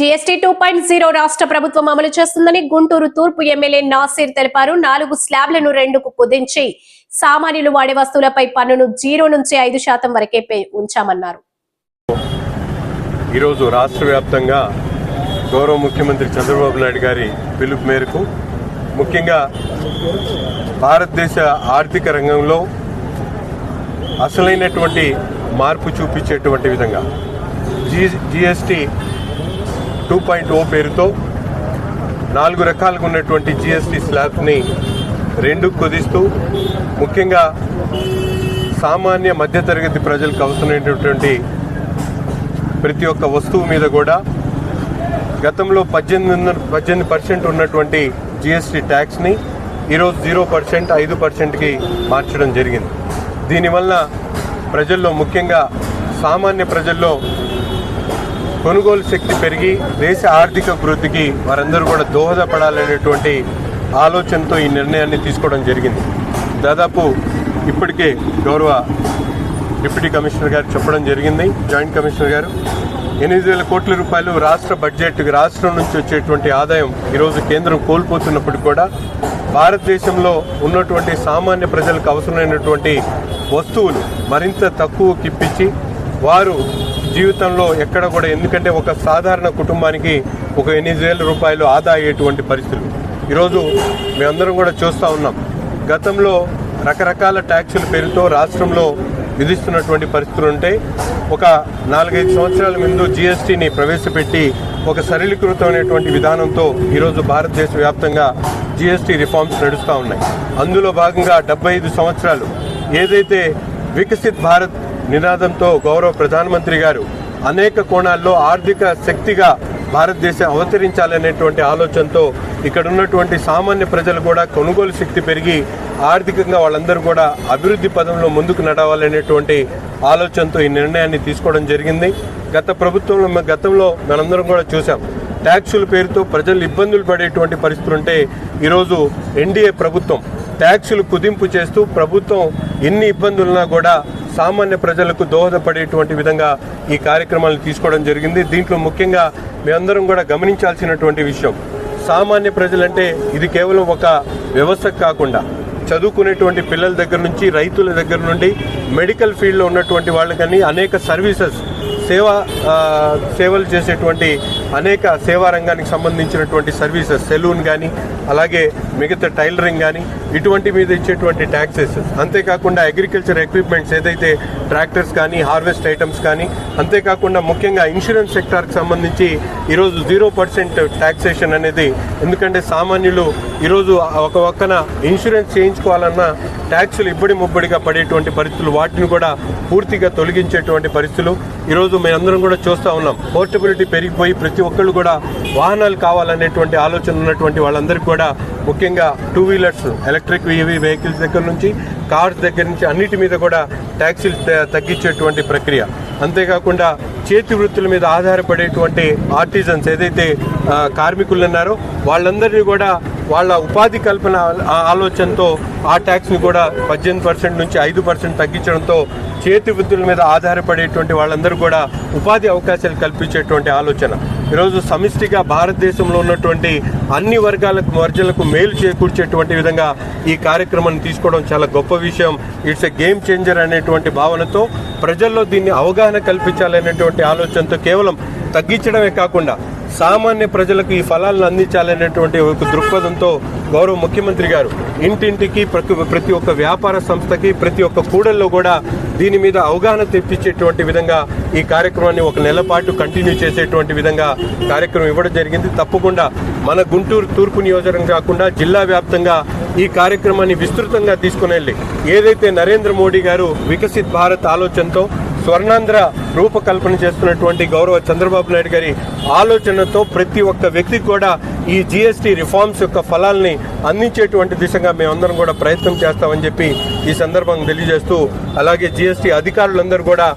GST two point zero రాష్ట్ర ప్రభుత్వం అమలు చేస్తుందని గుంటూరు తూర్పు ఎమ్మెల్యే నాసీర్ తెలిపారు. నాలుగు స్లాబ్లను రెండుకు కుదించి సామాన్యులు వాడే వస్తువులపై పన్నును జీరో నుంచి ఐదు శాతం వరకే ఉంచామన్నారు. ఈరోజు రాష్ట్ర వ్యాప్తంగా గౌరవ ముఖ్యమంత్రి చంద్రబాబు నాయుడు గారి పిలుపు మేరకు ముఖ్యంగా భారతదేశ ఆర్థిక రంగంలో అసలైనటువంటి మార్పు చూపించేటువంటి విధంగా G GST two point O పేరుతో నాలుగు రకాలుగా ఉన్నటువంటి జిఎస్టీ స్లాబ్ని రెండు కుదిస్తూ ముఖ్యంగా సామాన్య మధ్యతరగతి ప్రజలకు అవసరమైనటువంటి ప్రతి ఒక్క వస్తువు మీద కూడా గతంలో పద్దెనిమిది పద్దెనిమిది పర్సెంట్ ఉన్నటువంటి జిఎస్టీ ట్యాక్స్ని ఈరోజు జీరో పర్సెంట్ ఐదు పర్సెంట్కి మార్చడం జరిగింది. దీనివల్ల ప్రజల్లో ముఖ్యంగా సామాన్య ప్రజల్లో కొనుగోలు శక్తి పెరిగి దేశ ఆర్థిక వృద్ధికి వారందరూ కూడా దోహదపడాలనేటువంటి ఆలోచనతో ఈ నిర్ణయాన్ని తీసుకోవడం జరిగింది. దాదాపు ఇప్పటికే గౌరవ డిప్యూటీ కమిషనర్ గారు చెప్పడం జరిగింది. జాయింట్ కమిషనర్ గారు ఎనిమిది వేల కోట్ల రూపాయలు రాష్ట్ర బడ్జెట్ రాష్ట్రం నుంచి వచ్చేటువంటి ఆదాయం ఈరోజు కేంద్రం కోల్పోతున్నప్పుడు కూడా భారతదేశంలో ఉన్నటువంటి సామాన్య ప్రజలకు అవసరమైనటువంటి వస్తువులు మరింత తక్కువకిప్పించి వారు జీవితంలో ఎక్కడ కూడా ఎందుకంటే ఒక సాధారణ కుటుంబానికి ఒక ఎనిమిది వేల రూపాయలు ఆదా అయ్యేటువంటి పరిస్థితులు. ఈరోజు మేమందరం కూడా చూస్తూ ఉన్నాం. గతంలో రకరకాల ట్యాక్సుల పేరుతో రాష్ట్రంలో విధిస్తున్నటువంటి పరిస్థితులు ఉంటే ఒక నాలుగైదు సంవత్సరాల ముందు జిఎస్టీని ప్రవేశపెట్టి ఒక సరళీకృతమైనటువంటి విధానంతో ఈరోజు భారతదేశ వ్యాప్తంగా జిఎస్టీ రిఫార్మ్స్ నడుస్తూ ఉన్నాయి. అందులో భాగంగా డెబ్బై ఐదు సంవత్సరాలు ఏదైతే వికసిత్ భారత్ నినాదంతో గౌరవ ప్రధానమంత్రి గారు అనేక కోణాల్లో ఆర్థిక శక్తిగా భారతదేశం అవతరించాలనేటువంటి ఆలోచనతో ఇక్కడ ఉన్నటువంటి సామాన్య ప్రజలు కూడా కొనుగోలు శక్తి పెరిగి ఆర్థికంగా వాళ్ళందరూ కూడా అభివృద్ధి పదంలో ముందుకు నడవాలనేటువంటి ఆలోచనతో ఈ నిర్ణయాన్ని తీసుకోవడం జరిగింది. గత ప్రభుత్వంలో గతంలో మనందరం కూడా చూసాం ట్యాక్సుల పేరుతో ప్రజలు ఇబ్బందులు పడేటువంటి పరిస్థితులు ఉంటే ఈరోజు ఎన్డీఏ ప్రభుత్వం ట్యాక్సులు కుదింపు చేస్తూ ప్రభుత్వం ఎన్ని ఇబ్బందులున్నా కూడా సామాన్య ప్రజలకు దోహదపడేటువంటి విధంగా ఈ కార్యక్రమాలను తీసుకోవడం జరిగింది. దీంట్లో ముఖ్యంగా మేమందరం కూడా గమనించాల్సినటువంటి విషయం సామాన్య ప్రజలంటే ఇది కేవలం ఒక వ్యవస్థ కాకుండా చదువుకునేటువంటి పిల్లల దగ్గర నుంచి రైతుల దగ్గర నుండి మెడికల్ ఫీల్డ్లో ఉన్నటువంటి వాళ్ళకని అనేక సర్వీసెస్ సేవ సేవలు చేసేటువంటి అనేక సేవా రంగానికి సంబంధించినటువంటి సర్వీసెస్ సెలూన్ కానీ అలాగే మిగతా టైలరింగ్ కానీ ఇటువంటి మీద ఇచ్చేటువంటి ట్యాక్సెస్ అంతేకాకుండా అగ్రికల్చర్ ఎక్విప్మెంట్స్ ఏదైతే ట్రాక్టర్స్ కానీ హార్వెస్ట్ ఐటమ్స్ కానీ అంతేకాకుండా ముఖ్యంగా ఇన్సూరెన్స్ సెక్టార్కి సంబంధించి ఈరోజు జీరో పర్సెంట్ ట్యాక్సేషన్ అనేది ఎందుకంటే సామాన్యులు ఈరోజు ఒక ఒక్కన ఇన్సూరెన్స్ చేయించుకోవాలన్నా ట్యాక్సులు ఇబ్బడి ముబ్బడిగా పడేటువంటి పరిస్థితులు వాటిని కూడా పూర్తిగా తొలగించేటువంటి పరిస్థితులు. ఈరోజు మేమందరం కూడా చూస్తూ ఉన్నాం. పోర్టబిలిటీ పెరిగిపోయి ప్రతి ఒక్కళ్ళు కూడా వాహనాలు కావాలనేటువంటి ఆలోచన ఉన్నటువంటి వాళ్ళందరికీ కూడా ముఖ్యంగా టూ వీలర్స్ ఎలక్ట్రిక్ వివి వెహికల్స్ దగ్గర నుంచి కార్స్ దగ్గర నుంచి అన్నిటి మీద కూడా ట్యాక్సీలు తగ్గించేటువంటి ప్రక్రియ. అంతేకాకుండా చేతి వృత్తుల మీద ఆధారపడేటువంటి ఆర్టిజన్స్ ఏదైతే కార్మికులు ఉన్నారో వాళ్ళందరినీ కూడా వాళ్ళ ఉపాధి కల్పన ఆలోచనతో ఆ ట్యాక్స్ని కూడా పద్దెనిమిది పర్సెంట్ నుంచి ఐదు పర్సెంట్ తగ్గించడంతో చేతి వృత్తుల మీద ఆధారపడేటువంటి వాళ్ళందరూ కూడా ఉపాధి అవకాశాలు కల్పించేటువంటి ఆలోచన. ఈరోజు సమిష్టిగా భారతదేశంలో ఉన్నటువంటి అన్ని వర్గాలకు వర్జలకు మేలు చేకూర్చేటువంటి విధంగా ఈ కార్యక్రమాన్ని తీసుకోవడం చాలా గొప్ప విషయం. ఇట్స్ ఎ గేమ్ చేంజర్ అనేటువంటి భావనతో ప్రజల్లో దీన్ని అవగాహన కల్పించాలనేటువంటి ఆలోచనతో కేవలం తగ్గించడమే కాకుండా సామాన్య ప్రజలకు ఈ ఫలాలను అందించాలనేటువంటి ఒక దృక్పథంతో గౌరవ ముఖ్యమంత్రి గారు ఇంటింటికి ప్రతి ప్రతి ఒక్క వ్యాపార సంస్థకి ప్రతి ఒక్క కూడల్లో కూడా దీని మీద అవగాహన తెప్పించేటువంటి విధంగా ఈ కార్యక్రమాన్ని ఒక నెల పాటు కంటిన్యూ చేసేటువంటి విధంగా కార్యక్రమం ఇవ్వడం జరిగింది. తప్పకుండా మన గుంటూరు తూర్పు నియోజకవర్గం కాకుండా జిల్లా వ్యాప్తంగా ఈ కార్యక్రమాన్ని విస్తృతంగా తీసుకుని వెళ్ళి ఏదైతే నరేంద్ర మోడీ గారు వికసిత్ భారత్ ఆలోచనతో స్వర్ణాంధ్ర రూపకల్పన చేస్తున్నటువంటి గౌరవ చంద్రబాబు నాయుడు గారి ఆలోచనతో ప్రతి ఒక్క వ్యక్తికి కూడా ఈ జిఎస్టీ రిఫార్మ్స్ యొక్క ఫలాల్ని అందించేటువంటి దిశగా మేమందరం కూడా ప్రయత్నం చేస్తామని చెప్పి ఈ సందర్భంగా తెలియజేస్తూ అలాగే జిఎస్టీ అధికారులందరూ కూడా